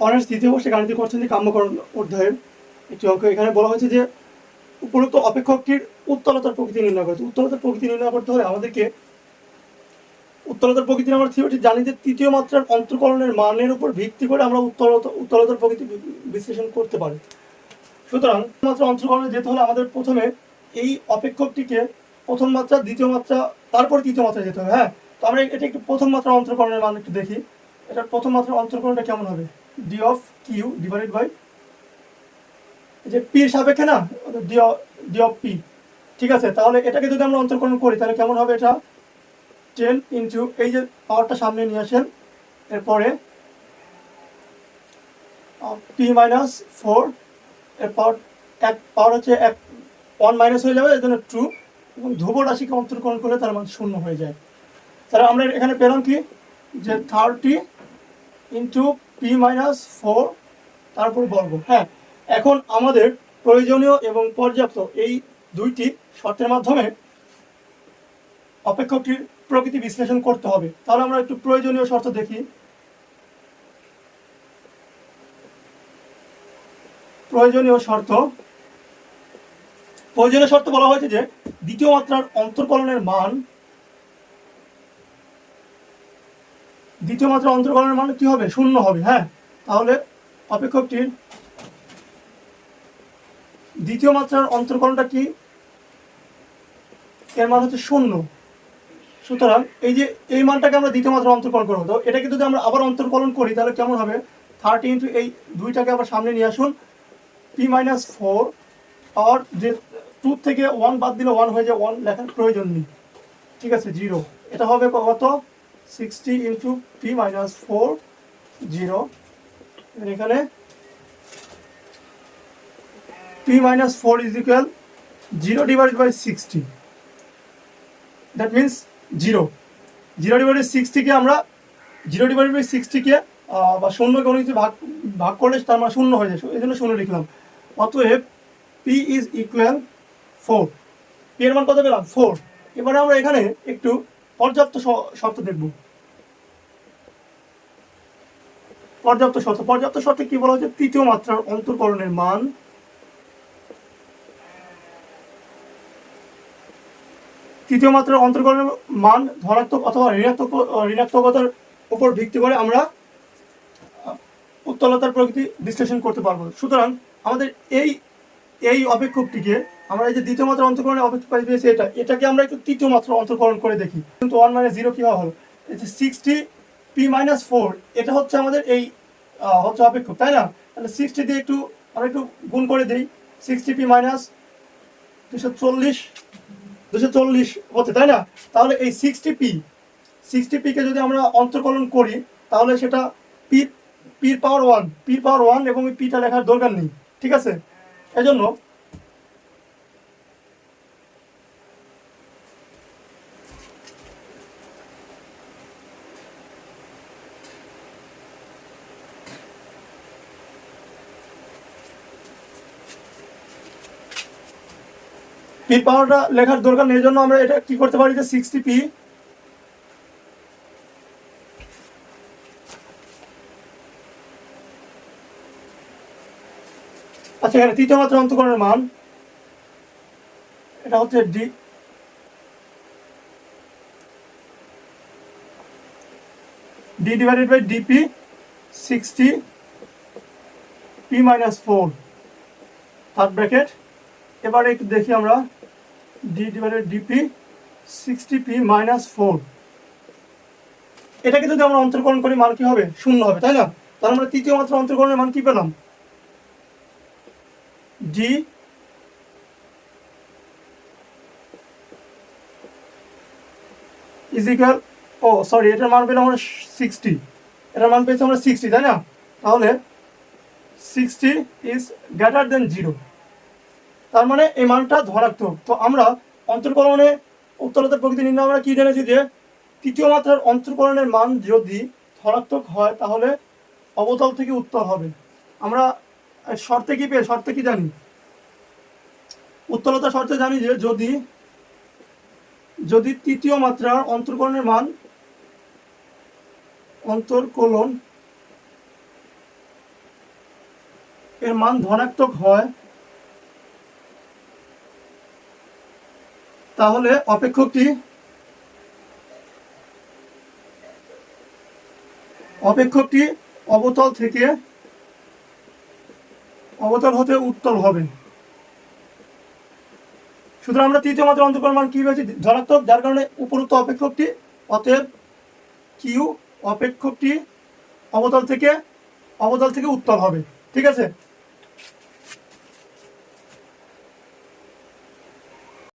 Honours দ্বিতীয় বর্ষে গাণিতিক অর্থনীতি কাম্যকরণ অধ্যায়ের একটি অঙ্ক। এখানে বলা হয়েছে যে উপরোক্ত অপেক্ষকটির উত্তলতার প্রকৃতি নির্ণয় করতে উত্তলতার প্রকৃতি নির্ণয় করতে হলে আমাদেরকে উত্তলতার প্রকৃতি আমরা থিওরিটি জানি যে তৃতীয় মাত্রার অন্তর্কলনের মানের উপর ভিত্তি করে আমরা উত্তলতা, উত্তলতার প্রকৃতি বিশ্লেষণ করতে পারি। সুতরাং মাত্রা অন্তর্কলনে যেতে হলে আমাদের প্রথমে এই অপেক্ষকটিকে প্রথম মাত্রা, দ্বিতীয় মাত্রা, তারপর তৃতীয় মাত্রায় যেতে হবে হ্যাঁ? তো আমরা এটা একটু প্রথম মাত্রা অন্তর্কলনের মান একটু দেখি। এটার প্রথম মাত্রা অন্তর্কলনটা কেমন হবে? D of Q divided by যে পির সাপেক্ষে না ডি ডি অফ পি ঠিক আছে, তাহলে এটাকে যদি আমরা অন্তর্কলন করি, তাহলে কেমন হবে এটা? টেন ইন্টু এই যে পাওয়ারটা সামনে নিয়ে আসেন, এরপরে পি মাইনাস ফোর এর পাওয়ার এক, পাওয়ার হচ্ছে এক ওয়ান মাইনাস হয়ে যাবে এর জন্য টু এবং ধ্রুব রাশিকে অন্তর্কলন করলে তার মান শূন্য হয়ে যায়। তাহলে আমরা এখানে পেলাম কি? যে thirty into P minus four তারপর বর্গ। হ্যাঁ এখন আমাদের প্রয়োজনীয় এবং পর্যাপ্ত এই দুইটি শর্তের মাধ্যমে অপেক্ষকটির প্রকৃতি বিশ্লেষণ করতে হবে। তাহলে আমরা একটু প্রয়োজনীয় শর্ত দেখি। প্রয়োজনীয় শর্ত। প্রয়োজনীয় শর্ত বলা হয়েছে যে দ্বিতীয় মাত্রার অন্তর্কলনের মান দ্বিতীয় মাত্রার অন্তর্কলনের মান কি হবে? শূন্য হবে হ্যাঁ? তাহলে অপেক্ষকটির দ্বিতীয় মাত্রার অন্তর্কলনটা কি? এর মান হচ্ছে শূন্য। সুতরাং এই যে, এই মানটাকে আমরা দ্বিতীয় মাত্রা অন্তর্কলন করব। তো এটাকে যদি আমরা আবার অন্তর্কলন করি, তাহলে কেমন হবে? থার্টি ইন্টু এই দুইটাকে আবার সামনে নিয়ে আসুন। পি মাইনাস ফোর আর যে টু থেকে ওয়ান বাদ দিলে ওয়ান হয়ে যায় ওয়ান লেখার প্রয়োজন নেই। ঠিক আছে জিরো এটা হবে কত? Sixty into P minus four zero এখানে P minus four is equal zero divided by sixty that means zero zero divided সিক্সটিকে আমরা জিরো ডিভাইডেড বাই সিক্সটিকে বা শূন্য কোনো কিছু ভাগ ভাগ করলে তার মানে শূন্য হয়ে যায়। এই জন্য শূন্য লিখলাম। অতএব P is equal four P এর মান কত পেলাম? ফোর এবারে আমরা এখানে একটু পর্যাপ্ত শর্ত দেখব। পর্যাপ্ত শর্ত। পর্যাপ্ত শর্তে কি বলা হচ্ছে তৃতীয় মাত্রার অন্তর্কলনের মান। তৃতীয় মাত্রার অন্তর্কলনের মান ধনাত্মক অথবা ঋণাত্মক, ঋণাত্মকতার উপর ভিত্তি করে আমরা উত্তলতার প্রকৃতি বিশ্লেষণ করতে পারব। সুতরাং আমাদের এই এই অপেক্ষকটিকে আমরা এই যে দ্বিতীয় মাত্রা অন্তর্করণের অপেক্ষক পাই পেয়েছি এটা, এটাকে আমরা একটু তৃতীয় মাত্রা অন্তর্করণ করে দেখি। কিন্তু ওয়ান মাইনাস জিরো কীভাবে হলো? এই যে সিক্সটি পি মাইনাস ফোর এটা হচ্ছে আমাদের এই হচ্ছে অপেক্ষক, তাই না? তাহলে সিক্সটি দিয়ে একটু, আমরা একটু গুণ করে দিই। সিক্সটি পি মাইনাস দুশো চল্লিশ দুশো চল্লিশ হচ্ছে, তাই না? তাহলে এই সিক্সটি পি সিক্সটি পিকে যদি আমরা অন্তর্কলন করি, তাহলে সেটা পি পির পাওয়ার ওয়ান পির পাওয়ার ওয়ান এবং পিটা লেখার দরকার নেই, ঠিক আছে? এজন্য পি পাওয়ারটা লেখার দরকার নেই জন্য আমরা এটা কি করতে পারি যে সিক্সটি পি আচ্ছা এখানে তৃতীয় মাত্রা অন্তকরণের মান। এটা হচ্ছে D D divided by DP sixty P minus four third bracket এবারে একটু দেখি আমরা। D divided DP sixty P minus four এটাকে যদি আমরা অন্তর্করণ করি, মান কি হবে? শূন্য হবে, তাই না? তাহলে আমরা তৃতীয় মাত্রা অন্তর্করণের মান কি পেলাম? ডি ইজিক্যাল ও সরি এটার মান পেলাম আমরা সিক্সটি এটার মান পেয়েছি আমরা সিক্সটি তাই না? তাহলে sixty is greater than zero তার মানে এই মানটা ধনাত্মক তো আমরা অন্তর্করণে উত্তরতার প্রকৃতি নির্ণয় আমরা কি জেনেছি যে তৃতীয় মাত্রার অন্তর্করণের মান যদি ধনাত্মক হয়, তাহলে অবতল থেকে উত্তর হবে। আমরা শর্তে কি পেয়ে শর্তে কি জানি? উত্তরতা শর্তে জানি যে যদি যদি তৃতীয় মাত্রার অন্তর্কলনের মান অন্তর্কলন এর মান ধনাত্মক হয়, তাহলে অপেক্ষকটি অপেক্ষকটি অবতল থেকে অবতল হতে উত্তল হবে। সুতরাং আমরা তৃতীয় মাত্রা অন্তর্করণ মান কি পেয়েছি ধনাত্মক, যার কারণে উপরোক্ত অপেক্ষকটি, অতএব কিউ অপেক্ষকটি অবতল থেকে অবতল থেকে উত্তল হবে। ঠিক আছে?